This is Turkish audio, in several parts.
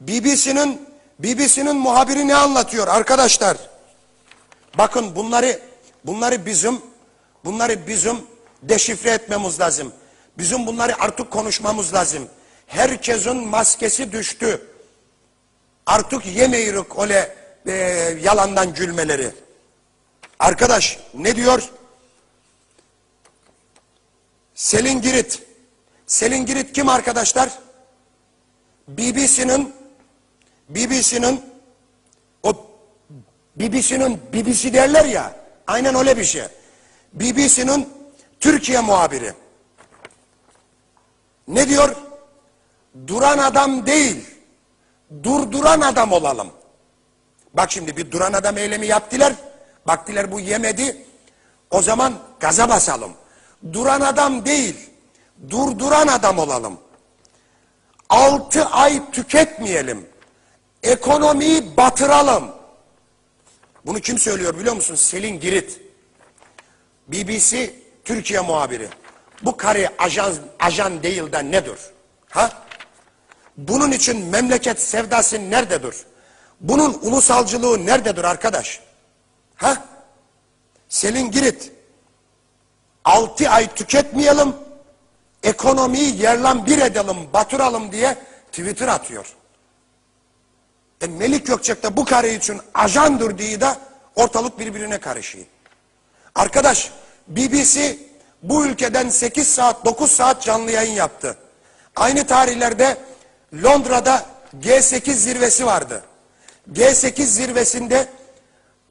BBC'nin BBC'nin muhabiri ne anlatıyor arkadaşlar? Bakın bunları bunları bizim bunları bizim deşifre etmemiz lazım. Bizim bunları artık konuşmamız lazım. Herkesin maskesi düştü. Artık yemeyirik öyle e, yalandan gülmeleri. Arkadaş ne diyor? Selin Girit. Selin Girit kim arkadaşlar? BBC'nin BBC'nin o BBC'nin BBC derler ya aynen öyle bir şey. BBC'nin Türkiye muhabiri. Ne diyor? Duran adam değil, durduran adam olalım. Bak şimdi bir duran adam eylemi yaptılar. Baktılar bu yemedi. O zaman gaza basalım. Duran adam değil, durduran adam olalım. Altı ay tüketmeyelim. Ekonomiyi batıralım. Bunu kim söylüyor biliyor musun? Selin Girit. BBC Türkiye muhabiri. Bu karı ajan, ajan değil de nedir? Ha? Bunun için memleket sevdası nerededir? Bunun ulusalcılığı nerededir arkadaş? Ha? Selin Girit. Altı ay tüketmeyelim, ekonomiyi yerlan bir edelim, batıralım diye Twitter atıyor. E Melik Gökçek de bu kare için ajandır diye de ortalık birbirine karışıyor. Arkadaş BBC bu ülkeden 8 saat 9 saat canlı yayın yaptı. Aynı tarihlerde Londra'da G8 zirvesi vardı. G8 zirvesinde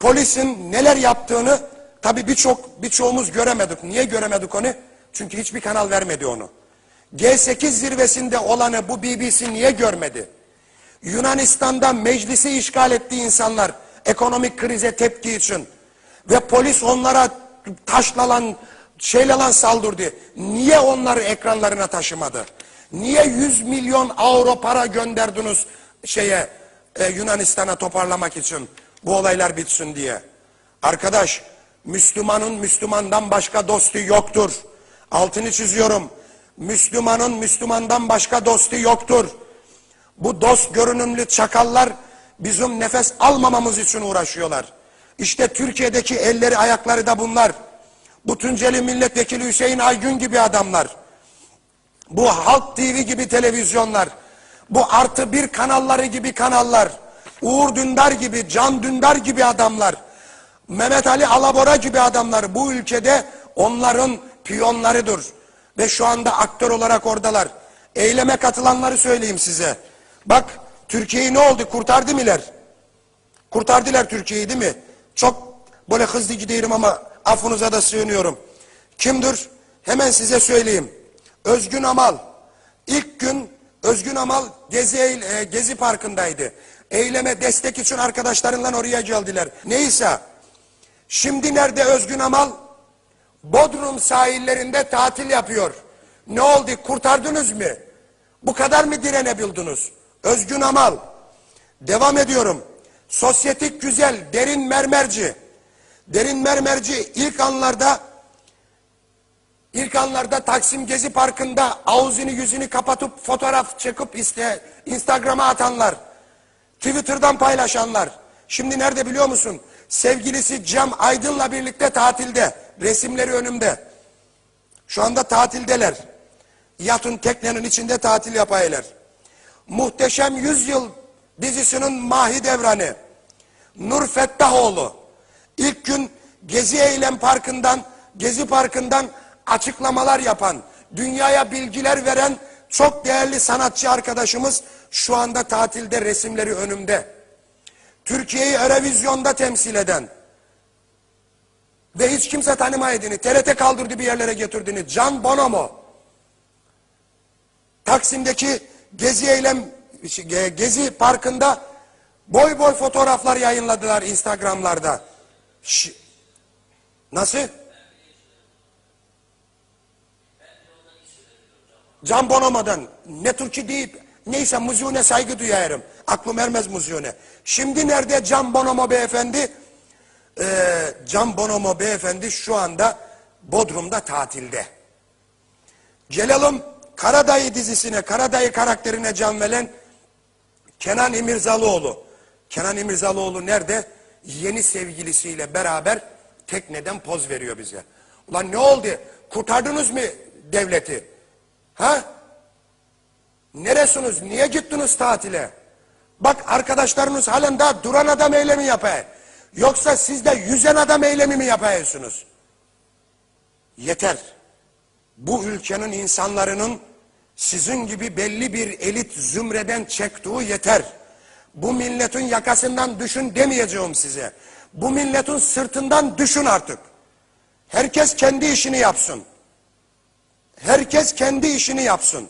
polisin neler yaptığını tabi birçok birçoğumuz göremedik. Niye göremedik onu? Çünkü hiçbir kanal vermedi onu. G8 zirvesinde olanı bu BBC niye görmedi? Yunanistan'da meclisi işgal ettiği insanlar ekonomik krize tepki için ve polis onlara taşlalan şeyle saldırdı. Niye onları ekranlarına taşımadı? Niye 100 milyon avro para gönderdiniz şeye e, Yunanistan'a toparlamak için bu olaylar bitsin diye? Arkadaş Müslümanın Müslümandan başka dostu yoktur. Altını çiziyorum. Müslümanın Müslümandan başka dostu yoktur. Bu dost görünümlü çakallar bizim nefes almamamız için uğraşıyorlar. İşte Türkiye'deki elleri ayakları da bunlar. Bu Tunceli Milletvekili Hüseyin Aygün gibi adamlar. Bu Halk TV gibi televizyonlar. Bu artı bir kanalları gibi kanallar. Uğur Dündar gibi, Can Dündar gibi adamlar. Mehmet Ali Alabora gibi adamlar bu ülkede onların piyonlarıdır. Ve şu anda aktör olarak oradalar. Eyleme katılanları söyleyeyim size. Bak Türkiye'yi ne oldu? Kurtardı mılar? Kurtardılar Türkiye'yi değil mi? Çok böyle hızlı gidiyorum ama affınıza da sığınıyorum. Kimdir? Hemen size söyleyeyim. Özgün Amal. İlk gün Özgün Amal Gezi, e, Gezi Parkı'ndaydı. Eyleme destek için arkadaşlarından oraya geldiler. Neyse. Şimdi nerede Özgün Amal? Bodrum sahillerinde tatil yapıyor. Ne oldu? Kurtardınız mı? Bu kadar mı direnebildiniz? Özgün Amal. Devam ediyorum. Sosyetik güzel, derin mermerci. Derin mermerci ilk anlarda ilk anlarda Taksim Gezi Parkı'nda ağzını yüzünü kapatıp fotoğraf çekip işte Instagram'a atanlar. Twitter'dan paylaşanlar. Şimdi nerede biliyor musun? Sevgilisi Cem Aydın'la birlikte tatilde. Resimleri önümde. Şu anda tatildeler. Yatın teknenin içinde tatil yapaylar. Muhteşem Yüzyıl dizisinin Mahidevranı. Nur Fettahoğlu. İlk gün Gezi Eylem Parkı'ndan, Gezi Parkı'ndan açıklamalar yapan, dünyaya bilgiler veren çok değerli sanatçı arkadaşımız şu anda tatilde resimleri önümde. Türkiye'yi Eurovizyon'da temsil eden ve hiç kimse tanımayedini, TRT kaldırdı bir yerlere getirdiğini Can Bonomo. Taksim'deki Gezi Eylem Gezi Parkı'nda boy boy fotoğraflar yayınladılar Instagram'larda. Ş Nasıl? Can Bonomo'dan ne Türkçe deyip neyse müziğine saygı duyarım. Aklım ermez müziğine. Şimdi nerede Can Bonomo beyefendi? Ee, Can Bonomo beyefendi şu anda Bodrum'da tatilde. Gelelim Karadayı dizisine, Karadayı karakterine can veren Kenan İmirzalıoğlu. Kenan İmirzalıoğlu nerede? Yeni sevgilisiyle beraber tekneden poz veriyor bize. Ulan ne oldu? Kurtardınız mı devleti? Ha? Neresiniz? Niye gittiniz tatile? Bak arkadaşlarınız halen daha duran adam eylemi yapıyor. Yoksa siz de yüzen adam eylemi mi yapıyorsunuz? Yeter. Bu ülkenin insanların sizin gibi belli bir elit zümreden çektiği yeter. Bu milletin yakasından düşün demeyeceğim size. Bu milletin sırtından düşün artık. Herkes kendi işini yapsın. Herkes kendi işini yapsın.